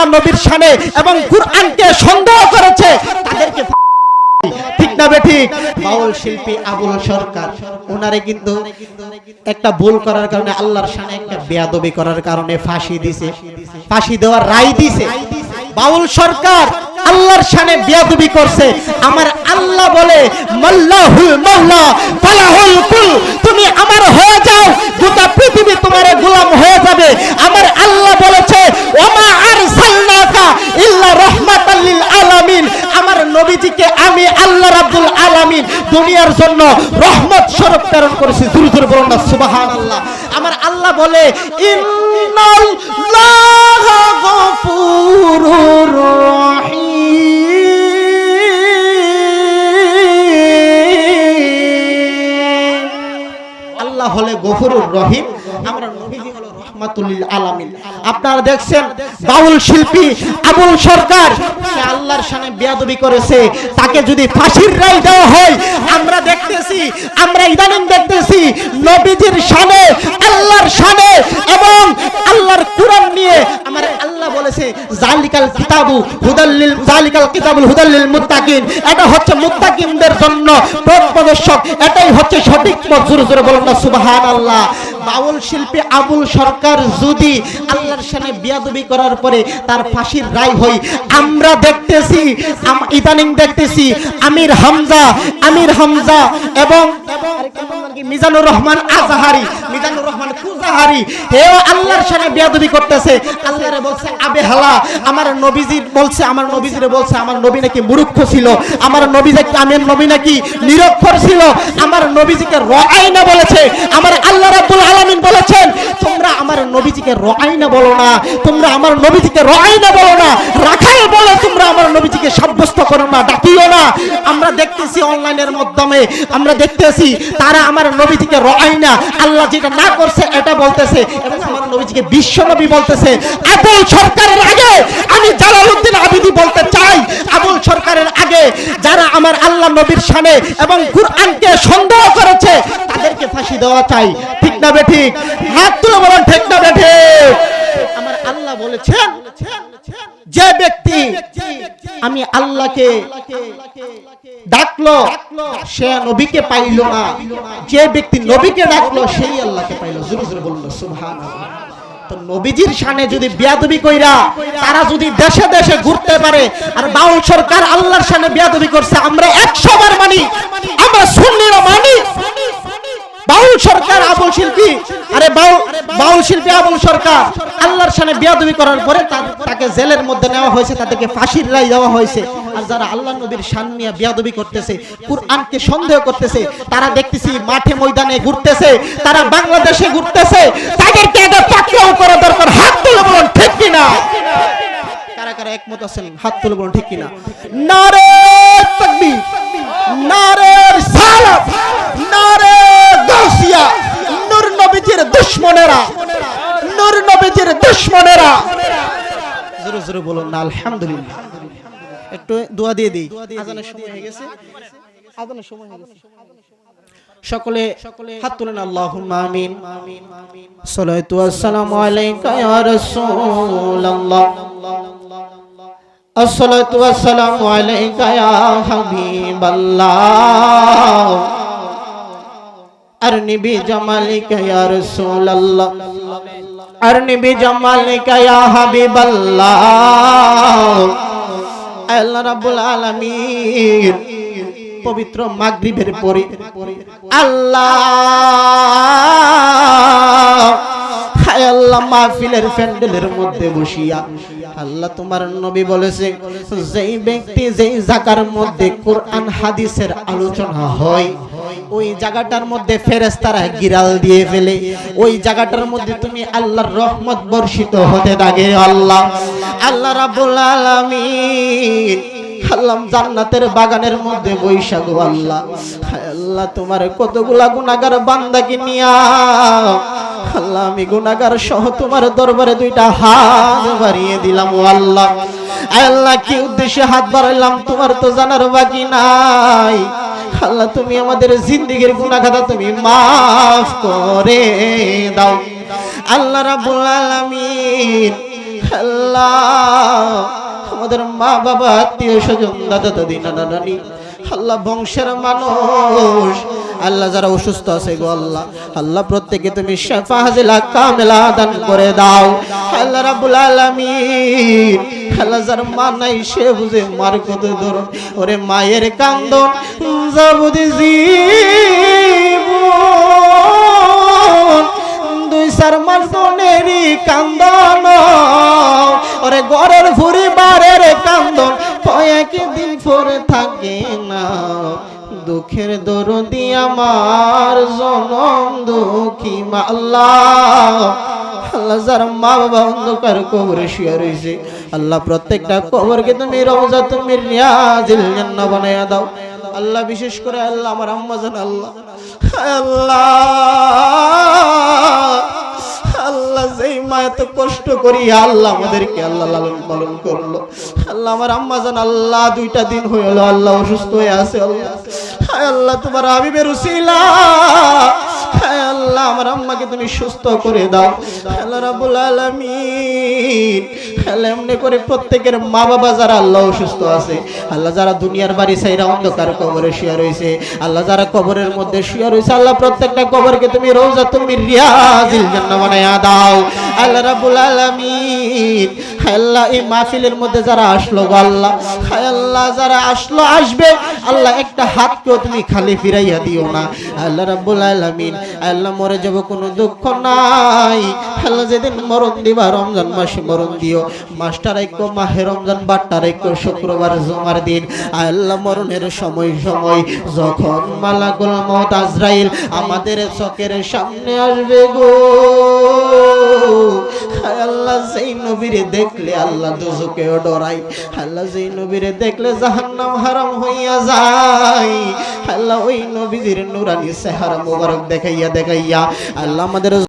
আল্লাহ নবীর শানে এবং কুরআনকে সন্দেহ করেছে তাদেরকে ঠিক না বেঠিক বাউল শিল্পী আবুল সরকার ওনারে কিন্তু একটা ভুল করার কারণে আল্লাহর শানে একটা বেয়াদবি করার কারণে ফাঁসি দিছে। ফাঁসি দেওয়ার রায় দিছে। বাউল সরকার আল্লাহর শানে বেয়াদবি করছে। আমার আল্লাহ বলে মাল্লাহুল মাওলা ফালাহুল কুল তুমি আমার হয়ে যাও গোটা পৃথিবী তোমার গোলাম হয়ে যাবে। আমার আল্লাহ বলেছে ওমা আরসালনাকা ইল্লা রাহমাতাল লিল আলামিন আমার নবীজিকে আমি আল্লাহ রাব্বুল আলামিন দুনিয়ার জন্য রহমত স্বরূপ প্রেরণ করেছি। জোরে জোরে বলুন না, সুবহানাল্লাহ। আমার আল্লাহ বলে আল্লাহ হলে গফুরুর রহিম। আমরা আপনারা দেখছেন বাউল শিল্পী আবুল সরকার বেয়াদবি করেছে, তাকে যদি ফাঁসির রায় দেওয়া হয়, আমরা দেখতেছি, আমরা ইদানিং দেখতেছি, নবীজির শানে, আল্লাহর শানে এবং আল্লাহর কুরআন নিয়ে আমার আল্লাহ বলেছে, জালিকাল কিতাবু হুদাল্লিল জালিকাল কিতাবুল হুদাল্লিল মুত্তাকিন। এটা হচ্ছে মুত্তাকিনদের জন্য পথ প্রদর্শক এটাই হচ্ছে সঠিক পথ জোরে জোরে বলুন না, সুবহানাল্লাহ। বাউল শিল্পী আবুল সরকার যদি আল্লাহর সামনে বিয়াদবি করার পরে তার ফাঁসির রায় হই, আমরা দেখতেছি ইদানিং দেখতেছি, আমির হামজা আমির হামজা এবং? মিজানুর রহমান আজহারি মিজানুর রহমান কুজাহারি হেও আল্লাহর সামনে বিয়াদবি করতেছে। আল্লাহরে বলছে, আবে হালা আমার নবীজি বলছে, আমার নবীজিরে বলছে, আমার নবী নাকি মূর্খ ছিল। আমার নবী নাকি আমি নবী নাকি নিরক্ষর ছিল। আমার নবীজিকে রআইনা বলেছে, আমার আল্লাহ রাব্বুল আলামিন বলেছেন, তোমরা আমার নবীজিকে রআইনা বলো না, তোমরা আমার নবীজিকে রআইনা বলো না, রাখাল বলে, তোমরা আমার নবীজিকে সাব্যস্ত করো না, ডাকিও না। আমরা দেখতেছি অনলাইনের মাধ্যমে, আমরা দেখতেছি তারা আমার নবীজিকে রআইনা আল্লাহ যেটা না করছে এটা বলতেছে এবং আমার নবীজিকে বিশ্ব নবী বলতেছে। আবুল সরকারের আগে আমি জালালউদ্দিন আবিদি বলতে চাই, আবুল সরকারের আগে যারা আমার আল্লাহ নবীর শানে এবং কুরআনকে সন্দেহ করেছে তাদেরকে ফাঁসি দেওয়া চাই। ঠিক না বে ঠিক? হাত তুলে বলেন ঠিক না বে ঠিক? আমার আল্লাহ বলেছেন যে ব্যক্তি আমি আল্লাহকে ডাকলো, সে নবীকে পাইল না। যে ব্যক্তি নবীকে ডাকলো, সেই আল্লাহকে পাইলো। জোরে জোরে বলুন, সুবহানাল্লাহ। নবীজির শানে যদি বিয়াদবি কইরা, তারা যদি দেশে দেশে ঘুরতে পারে, আর বাউল সরকার আল্লাহর শানে বিয়াদবি করছে, আমরা একশো বার মানি, আমরা সরকার আবুল শিল্পী? আরে বাউল শিল্পী আবুল সরকার। আল্লাহর সামনে বিয়াদবি করার পরে তাকে জেলের মধ্যে নেওয়া হয়েছে, তাদেরকে ফাঁসির রায় দেওয়া হয়েছে। আর যারা আল্লাহ নবীর শান নিয়ে বিয়াদবি করতেছে, কুরআনকে সন্দেহ করতেছে, তারা দেখতেছি মাঠে ময়দানে ঘুরতেছে, তারা বাংলাদেশে ঘুরতেছে, তাদেরকে এটা পাকড়াও করা দরকার। হাত তুলে বলুন, ঠিক কিনা? কারা কারা একমত আছেন? হাত তুলে বলুন, ঠিক কিনা? নারে তাকবীর নারে সালাত নারে গাউসিয়া নূর নবীজির দুশমনেরা নূর নবীজির দুশমনেরা করে বলুন, না, আলহামদুলিল্লাহ। একটু দোয়া দিয়ে দিই। আজানের সময় হয়ে গেছে। আজানের সময় হয়ে গেছে। সকলে হাত তুলেন আল্লাহুম্মা আমিন। সালাতু আসসালামু আলাইকা ইয়া রাসূলুল্লাহ। আসসালাতু আসসালামু আলাইকা ইয়া হাবিবাল্লাহ। আর নিবি জামালিকা ইয়া রাসূলুল্লাহ। আর নিবি জমালিকা ইয়া হাবিবাল্লাহ। আল্লাহ রাব্বুল আলামিন পবিত্র মাগরিবের পরে আল্লাহ, হায় আল্লাহ মাহফিলের প্যান্ডেলের মধ্যে বসিয়া আল্লাহ তোমার নবী বলেছে, যেই ব্যক্তি যেই জাকার মধ্যে কোরআন, হাদিসের আলোচনা হয় ওই জায়গাটার মধ্যে ফেরেস্তারা গিরাল দিয়ে ফেলে। ওই জায়গাটার মধ্যে তুমি আল্লাহর রহমত বর্ষিত হতে থাকে, আল্লাহ। আল্লাহ রাব্বুল আলামিন, আল্লাহ জান্নাতের বাগানের মধ্যে বৈশাখ, আল্লাহ। আল্লাহ, তোমার কতগুলা গুনাহগার বান্দাকে নিয়া আল্লাহ, আমি গুনাহগার সহ তোমার দরবারে দুইটা হাত বাড়িয়ে দিলাম আল্লাহ। আল্লাহ, কি উদ্দেশ্যে হাত বাড়াইলাম তোমার তো জানার বাকি নাই। আল্লাহ, তুমি আমাদের জিন্দিগির গুনাহ খাতা তুমি মাফ করে দাও। আল্লাহ রাব্বুল আলামিন, আল্লাহ, আমাদের মা বাবা আত্মীয় স্বজন দাদা দাদি নানা নানি আল্লাহ বংশের মানুষ, আল্লাহ যারা অসুস্থ আছে গো আল্লাহ আল্লাহ প্রত্যেকে তুমি শেফা, হাজিলা, কামেলা দান করে দাও। আল্লাহ রাব্বুল আলামিন যার মা নাই, সে বুঝে মার কত ধরুন ওরে মায়ের কান্দন, যাবুদি জীবন। দুই চার মাস বোনেরই কান্দন। ওরে গরের পরিবারের কান্দন কয়েকদিন পরে থাকে না। দুঃখের দরদি আমার, জনম দুঃখী মা, আল্লাহ। আল্লাহ যার মা বাবা অন্ধকার কবরে শুয়ে রয়েছে আল্লাহ প্রত্যেকটা কবরকে তুমি রওজা তুমি রিয়াজিল জান্নাহ বানায়া দাও। আল্লাহ বিশেষ করে আল্লাহ, আমার আম্মা জান আল্লাহ। আল্লাহ আল্লাহ যেই মা এত কষ্ট করি, আল্লাহ আমাদেরকে আল্লাহ লালন পালন করল। আল্লাহ, আমার আম্মা জান আল্লাহ, দুইটা দিন হয়ে আল্লাহ অসুস্থ হয়ে আছে আল্লাহ। আল্লাহ, তোমার হাবিবের উসিলা আল্লাহ আমার আম্মাকে তুমি সুস্থ করে দাও। আল্লাহ আল্লাহ এমনি করে প্রত্যেকের মা বাবা যারা আল্লাহ অসুস্থ আছে, আল্লাহ যারা দুনিয়ার বাড়ি অন্ধকার কবরে শুয়ে রয়েছে আল্লাহ যারা কবরের মধ্যে শুয়ে রয়েছে আল্লাহ প্রত্যেকটা কবরকে তুমি তুমি রিয়াজিল দাও। আল্লাহ আল্লাহ, এই মাহফিলের মধ্যে যারা আসলো গো আল্লাহ, হায় আল্লাহ, যারা আসলো, আসবে, আল্লাহ একটা হাতকেও তুমি খালি ফিরাইয়া দিও না। আল্লাহ আলামিন। আল্লাহ মরে যাব কোনো দুঃখ নাই। আল্লাহ যেদিন মরণ দিবা, রমজান মাসে মরণ দিও। মাস্টার ঐক্য মাহে রমজান বাট্টার ঐক্য শুক্রবার, জমার দিন। আল্লাহ মরণের সময় সময় যখন মালা মত আজরাইল আমাদের চকের সামনে আসবে গো। সেই নবীরে দেখলে আল্লাহ দুজুকেও ডরাই আল্লাহ যেই নবীরে দেখলে জাহান্নাম হারাম হইয়া যায়। আল্লাহ ওই নবীজির নুরানি চেহারা মুবারক দেখাইয়া দেখাইয়া আল্লাহ আমাদের